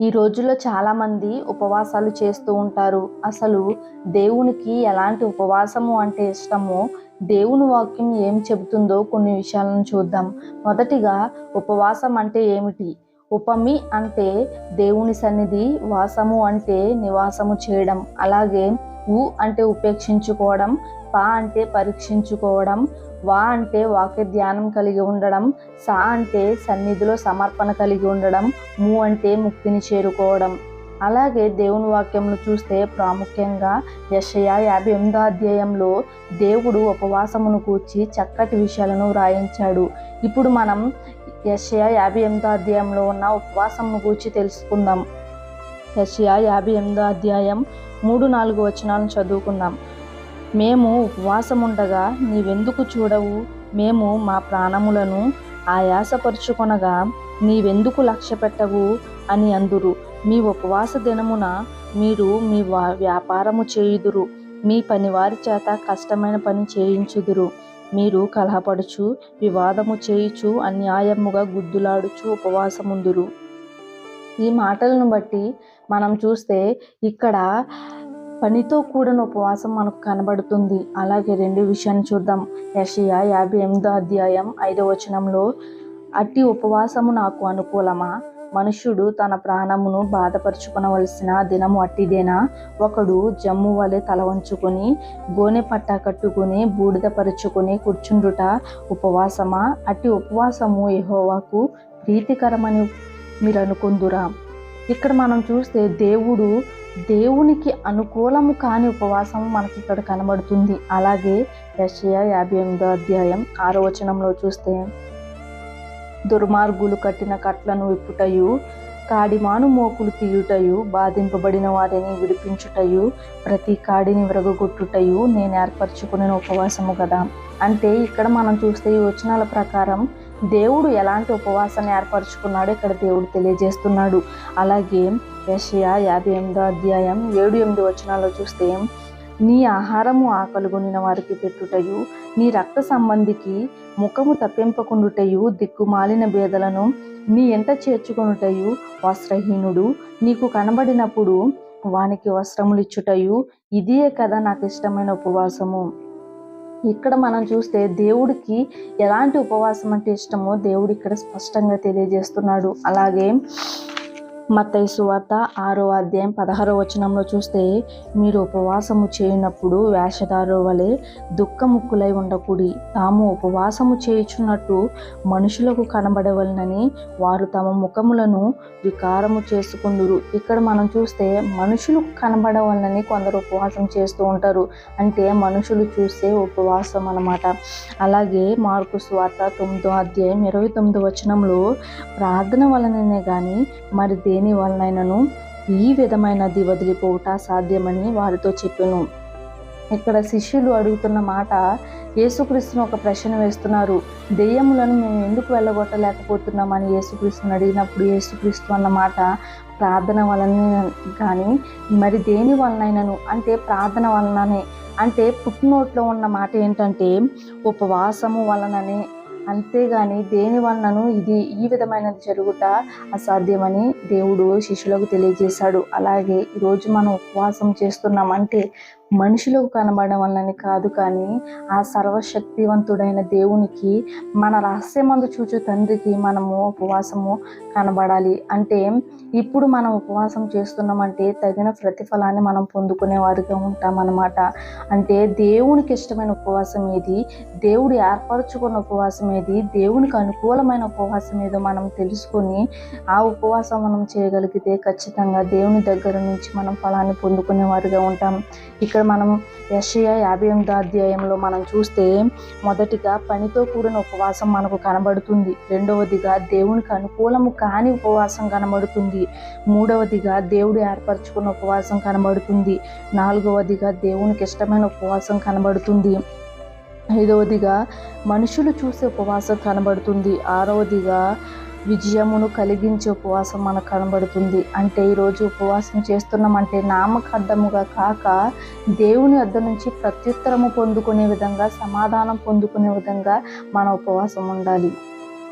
ఈ రోజుల్లో చాలామంది ఉపవాసాలు చేస్తూ ఉంటారు. అసలు దేవునికి ఎలాంటి ఉపవాసము అంటే ఇష్టమో? దేవుని వాక్యం ఏం చెబుతుందో కొన్ని విషయాలను చూద్దాం. మొదటిగా ఉపవాసం అంటే ఏమిటి? ఉపమి అంటే దేవుని సన్నిధి వాసము అంటే నివాసము చేయడం. అలాగే ఉ అంటే ఉపేక్షించుకోవడం ప అంటే పరీక్షించుకోవడం వా అంటే వాక్య ధ్యానం కలిగి ఉండడం సా అంటే సన్నిధిలో సమర్పణ కలిగి ఉండడం ము అంటే ముక్తిని చేరుకోవడం. అలాగే దేవుని వాక్యంలో చూస్తే ప్రాముఖ్యంగా యషయ యాభై ఎనిమిదో అధ్యాయంలో దేవుడు ఉపవాసమును కూర్చి చక్కటి విషయాలను వ్రాయించాడు. ఇప్పుడు మనం యషయ యాభై ఎనిమిదో అధ్యాయంలో ఉన్న ఉపవాసమును కూర్చి తెలుసుకుందాం. యషయ యాభై ఎనిమిదో అధ్యాయం మూడు నాలుగు వచనాలను చదువుకుందాం. మేము ఉపవాసముండగా నీవెందుకు చూడవు? మేము మా ప్రాణములను ఆయాసపరుచుకొనగా నీవెందుకు లక్ష్య పెట్టవు అని అందురు. మీ ఉపవాస దినమున మీరు మీ వా- వ్యాపారము చేయుదురు. మీ పనివారి చేత కష్టమైన పని చేయించుదురు. మీరు కలహపడుచు వివాదము చేయుచు అన్యాయముగా గుద్దులాడుచు ఉపవాసముందురు. ఈ మాటలను బట్టి మనం చూస్తే ఇక్కడ పనితో కూడిన ఉపవాసం మనకు కనబడుతుంది. అలాగే రెండు విషయాన్ని చూద్దాం. యషయా యాభై ఎనిమిదో అధ్యాయం ఐదో వచనంలో అట్టి ఉపవాసము నాకు అనుకూలమా? మనుష్యుడు తన ప్రాణమును బాధపరుచుకునవలసిన దినము అట్టిదేనా? ఒకడు జమ్ము వలె తల వంచుకొని గోనె పట్టా కట్టుకుని బూడిదపరుచుకుని కూర్చుండుట ఉపవాసమా? అట్టి ఉపవాసము యహోవాకు ప్రీతికరమని మీరు అనుకుందురా ఇక్కడ మనం చూస్తే దేవుడు దేవునికి అనుకూలము కాని ఉపవాసం మనకి ఇక్కడ కనబడుతుంది. అలాగే యెషయా యాభై ఎనిమిదో అధ్యాయం ఆరో వచనంలో చూస్తే దుర్మార్గులు కట్టిన కట్లను విప్పుటయు కాడిమాను మోకులు తీయుటయు బాధింపబడిన వారిని విడిపించుటయు ప్రతి కాడిని విరగొట్టుటయు నేను ఏర్పరచుకునే ఉపవాసము కదా అంటే ఇక్కడ మనం చూస్తే ఈ వచనాల ప్రకారం దేవుడు ఎలాంటి ఉపవాసాన్ని ఏర్పరచుకున్నాడో ఇక్కడ దేవుడు తెలియజేస్తున్నాడు. అలాగే యషయా యాభై ఎనిమిదో అధ్యాయం ఏడు ఎనిమిది వచనాల్లో చూస్తే నీ ఆహారము ఆకలుగొనిన వారికి పెట్టుటయు నీ రక్త సంబంధికి ముఖము తప్పింపకుండుటయు దిక్కుమాలిన బేదలను నీ ఎంట చేర్చుకొనుటయు వస్త్రహీనుడు. నీకు కనబడినప్పుడు వానికి వస్త్రములు ఇచ్చుటయు ఇదే కదా నాకు ఇష్టమైన ఉపవాసము. ఇక్కడ మనం చూస్తే దేవుడికి ఎలాంటి ఉపవాసం అంటే ఇష్టమో దేవుడు ఇక్కడ స్పష్టంగా తెలియజేస్తున్నాడు. అలాగే మత్తయి సువార్త ఆరో అధ్యాయం పదహారో వచనంలో చూస్తే మీరు ఉపవాసము చేయనప్పుడు వేషధారు వలె దుఃఖముక్కులై ఉండకుడి తాము ఉపవాసము చేయుచున్నట్టు మనుషులకు కనబడవలనని వారు తమ ముఖములను వికారము చేసుకుందురు. ఇక్కడ మనం చూస్తే మనుషులకు కనబడవలనని కొందరు ఉపవాసం చేస్తూ ఉంటారు. అంటే మనుషులు చూస్తే ఉపవాసం అన్నమాట. అలాగే మార్కు స్వార్త తొమ్మిదో అధ్యాయం ఇరవై తొమ్మిదో వచనంలో ప్రార్థన వలననే కానీ మరి దేని వలనైనను ఈ విధమైనది వదిలిపోవుట సాధ్యమని వారితో చెప్పాను. ఇక్కడ శిష్యులు అడుగుతున్న మాట యేసుక్రీస్తును ఒక ప్రశ్న వేస్తున్నారు. దెయ్యములను మేము ఎందుకు వెళ్ళగొట్టలేకపోతున్నామని యేసుక్రీస్తుని అడిగినప్పుడు యేసుక్రీస్తు అన్న మాట ప్రార్థన వలన కానీ మరి దేని వలనైనను? అంటే ప్రార్థన వలననే. అంటే పుట్టినోట్లో ఉన్న మాట ఏంటంటే ఉపవాసము వలననే. అంతేగాని దేని వలనను ఇది ఈ విధమైనది జరుగుట అసాధ్యమని దేవుడు శిష్యులకు తెలియజేశాడు. అలాగే ఈరోజు మనం ఉపవాసం చేస్తున్నామంటే మనుషులకు కనబడడం వల్లనే కాదు కానీ ఆ సర్వశక్తివంతుడైన దేవునికి మన రహస్యమందు చూచు తండ్రికి మనము ఉపవాసము కనబడాలి. అంటే ఇప్పుడు మనం ఉపవాసం చేస్తున్నామంటే తగిన ప్రతిఫలాన్ని మనం పొందుకునే వారిగా ఉంటామన్నమాట. అంటే దేవునికి ఇష్టమైన ఉపవాసం ఏది? దేవుడు ఏర్పరచుకున్న ఉపవాసం ఏది? దేవునికి అనుకూలమైన ఉపవాసం ఏదో మనం తెలుసుకొని ఆ ఉపవాసం మనం చేయగలిగితే ఖచ్చితంగా దేవుని దగ్గర నుంచి మనం ఫలాన్ని పొందుకునే వారిగా ఉంటాం. ఇక్కడ మనం యషయ యాభై ఎనిమిదో అధ్యాయంలో మనం చూస్తే మొదటిగా పనితో కూడిన ఉపవాసం మనకు కనబడుతుంది. రెండవదిగా దేవునికి అనుకూలము కాని ఉపవాసం కనబడుతుంది. మూడవదిగా దేవుడు ఏర్పరచుకున్న ఉపవాసం కనబడుతుంది. నాలుగవదిగా దేవునికి ఇష్టమైన ఉపవాసం కనబడుతుంది. ఐదవదిగా మనుషులు చూసే ఉపవాసం కనబడుతుంది. ఆరవదిగా విజయమును కలిగించే ఉపవాసం మనకు కనబడుతుంది. అంటే ఈరోజు ఉపవాసం చేస్తున్నామంటే నామకద్దముగా కాక దేవుని వద్ద నుంచి ప్రత్యుత్తరము పొందుకునే విధంగా సమాధానం పొందుకునే విధంగా మన ఉపవాసం ఉండాలి.